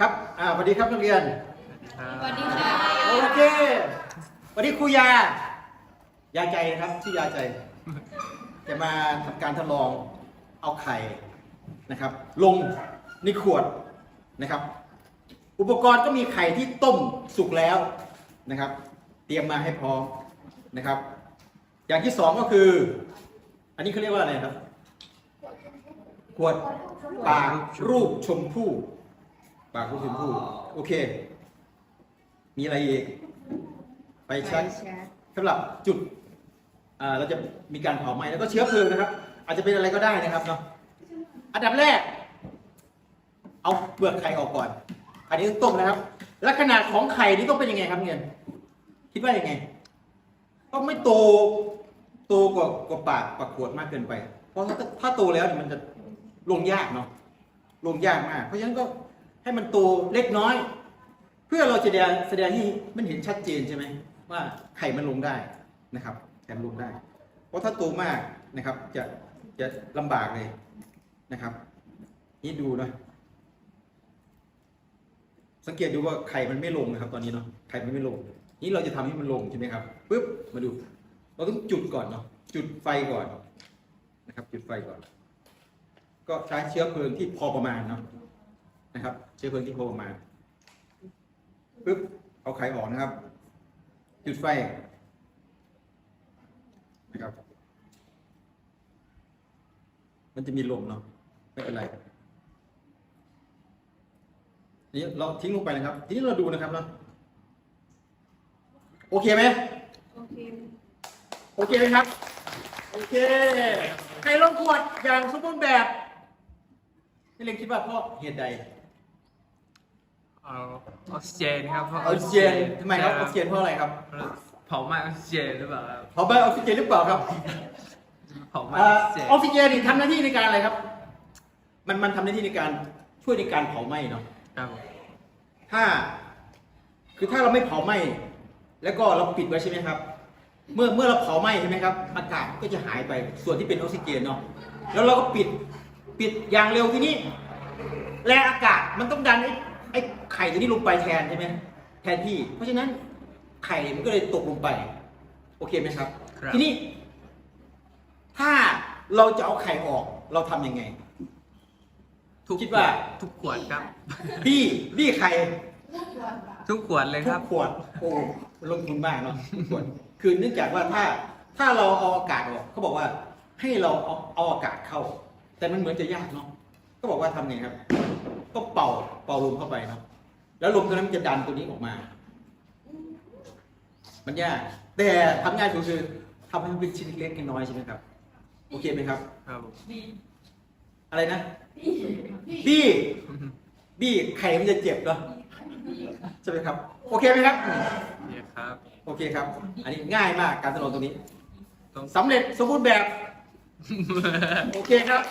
วัสดีครับนักเรียนสวัสดีค่ะโอเควันนี้ครูยายาใจนะครับชื่อยาใจ จะมาทำการทดลองเอาไข่นะครับ ลงในขวดนะครับ อุปกรณ์ก็มีไข่ที่ต้มสุกแล้วนะครับ เตรียมมาให้พร้อมนะครับ อย่างที่สองก็คือ อันนี้เขาเรียกว่าอะไรครับขวดปากรูปชมพู่ ปากรูปชมพู่โอเค มีอะไรอีกไปแช็คสำหรับจุดอ่าเราจะมีการเผาไหม้แล้วก็เชื้อเพลิงนะครับ อาจจะเป็นอะไรก็ได้นะครับเนาะอันดับแรก เอาเปลือกไข่ออกก่อนอันนี้ต้องต้มนะครับแล้วขนาดของไข่นี่ต้องเป็นยังไงครับเงินคิดว่ายังไง ต้องไม่โตโตกว่ากว่าปากปากขวดมากเกินไป เพราะถ้าถ้าโตแล้วเนี่ยมันจะลงยากเนาะลงยากมาก เพราะฉะนั้นก็ ให้มันโตเล็กน้อย เพื่อเราจะแสดงแสดงให้มันเห็นชัดเจนใช่ไหมว่าไข่มันลงได้นะครับไข่มันลงได้ เพราะถ้าโตมากนะครับ จะจะลำบากเลยนะครับ นี่ดูนะสังเกตดูว่าไข่มันไม่ลงนะครับ ตอนนี้เนาะไข่มันไม่ลง นี่เราจะทำให้มันลงใช่ไหมครับปึ๊บมาดู เราต้องจุดก่อนเนาะจุดไฟก่อนนะครับ จุดไฟก่อน ก็ใช้เชื้อเพลิงที่พอประมาณเนาะ นะครับ เชื้อเพลิงที่พอประมาณปึ๊บเอาไข่ออกนะครับ จุดไฟนะครับ มันจะมีลมเนาะไม่เป็นไรนี่เราทิ้งลงไปนะครับ ทีนี้เราดูนะครับเนาะโอเคไหมโอเค โอเคไหมครับ โอเคไข่ลงขวดอย่างสมบูรณ์แบบนี่เล็งคิดว่าเพราะเหตุใด เอาออกซิเจนครับเพราะออกซิเจนทำไมครับออกซิเจนเพราะอะไรครับเผาไหม้ออกซิเจนหรือเปล่าครับเผาใบออกซิเจนหรือเปล่าครับเผาไหม้อ่าออกซิเจนออกซิเจนนี่ทำหน้าที่ในการอะไรครับ มันมันทำหน้าที่ในการช่วยในการเผาไหม้เนาะ ครับถ้า คือถ้าเราไม่เผาไหม้แล้วก็เราปิดไว้ใช่ไหมครับ เมื่อเมื่อเราเผาไหม้ใช่ไหมครับ อากาศก็จะหายไปส่วนที่เป็นออกซิเจนเนาะแล้วเราก็ปิดปิดอย่างเร็วทีนี้ แรงอากาศมันต้องดันไอ้ ไอ้ไข่ตัวนี้ลงไปแทนใช่ไหมแทนที่ เพราะฉะนั้นไข่มันก็เลยตกลงไป โอเคไหมครับ ครับ ทีนี้ ถ้าเราจะเอาไข่ออก เราทำยังไง ทุกคิดว่า ทุกขวดครับ บี้บี้ไข่ทุกขวดเลยทุครักบขวดโอ้ลงทุนมากเนาะทุกขวดคือเนื่องจากว่าถ้าถ้าเราเอาอากาศออกเขาบอกว่าให้เราเอาเอาอากาศเข้า แต่มันเหมือนจะยากเนาะ ก็บอกว่าทำไงครับ ก็เป่าเป่าลมเข้าไปเนาะแล้วลมตัวนั้นมันจะดันตัวนี้ออกมา มันยาก แต่ทำง่ายสุดคือทำให้มันเป็นชิ้นเล็กๆน้อยๆใช่ไหมครับ โอเคไหมครับ ครับผมอะไรนะบี้บี้ไข่มันจะเจ็บเนาะใช่ไหมครับ โอเคไหมครับ เนี่ยครับ โอเคครับ อันนี้ง่ายมากการทดลองตรงนี้ต้อง สำเร็จสมบูรณ์แบบ โอเคครับ